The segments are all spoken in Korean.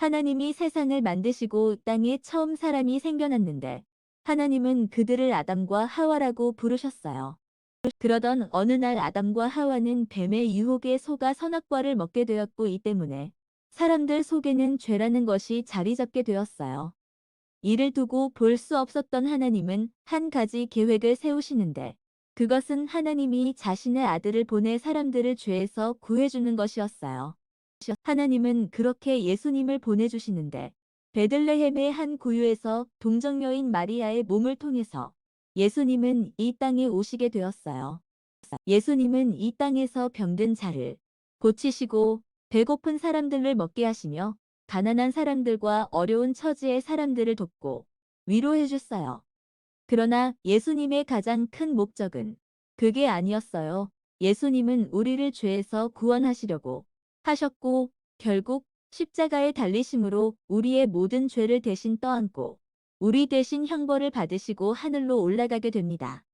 하나님이 세상을 만드시고 땅에 처음 사람이 생겨났는데 하나님은 그들을 아담과 하와라고 부르셨어요. 그러던 어느 날 아담과 하와는 뱀의 유혹에 속아 선악과를 먹게 되었고 이 때문에 사람들 속에는 죄라는 것이 자리 잡게 되었어요. 이를 두고 볼 수 없었던 하나님은 한 가지 계획을 세우시는데 그것은 하나님이 자신의 아들을 보내 사람들을 죄에서 구해주는 것이었어요. 하나님은 그렇게 예수님을 보내주시는데 베들레헴의 한 구유에서 동정녀인 마리아의 몸을 통해서 예수님은 이 땅에 오시게 되었어요. 예수님은 이 땅에서 병든 자를 고치시고 배고픈 사람들을 먹게 하시며 가난한 사람들과 어려운 처지의 사람들을 돕고 위로해 줬어요. 그러나 예수님의 가장 큰 목적은 그게 아니었어요. 예수님은 우리를 죄에서 구원하시려고 하셨고 결국 십자가에 달리심으로 우리의 모든 죄를 대신 떠안고 우리 대신 형벌을 받으시고 하늘로 올라가게 됩니다.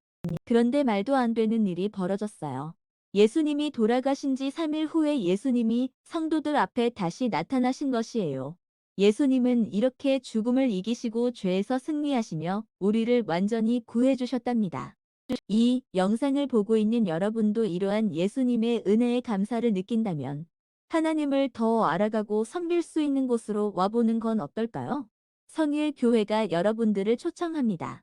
그런데 말도 안 되는 일이 벌어졌어요. 예수님이 돌아가신 지 3일 후에 예수님이 성도들 앞에 다시 나타나신 것이에요. 예수님은 이렇게 죽음을 이기시고 죄에서 승리하시며 우리를 완전히 구해주셨답니다. 이 영상을 보고 있는 여러분도 이러한 예수님의 은혜의 감사를 느낀다면 하나님을 더 알아가고 섬길 수 있는 곳으로 와보는 건 어떨까요? 성일 교회가 여러분들을 초청합니다.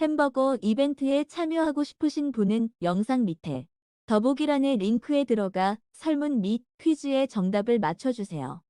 햄버거 이벤트에 참여하고 싶으신 분은 영상 밑에 더보기란의 링크에 들어가 설문 및 퀴즈의 정답을 맞춰주세요.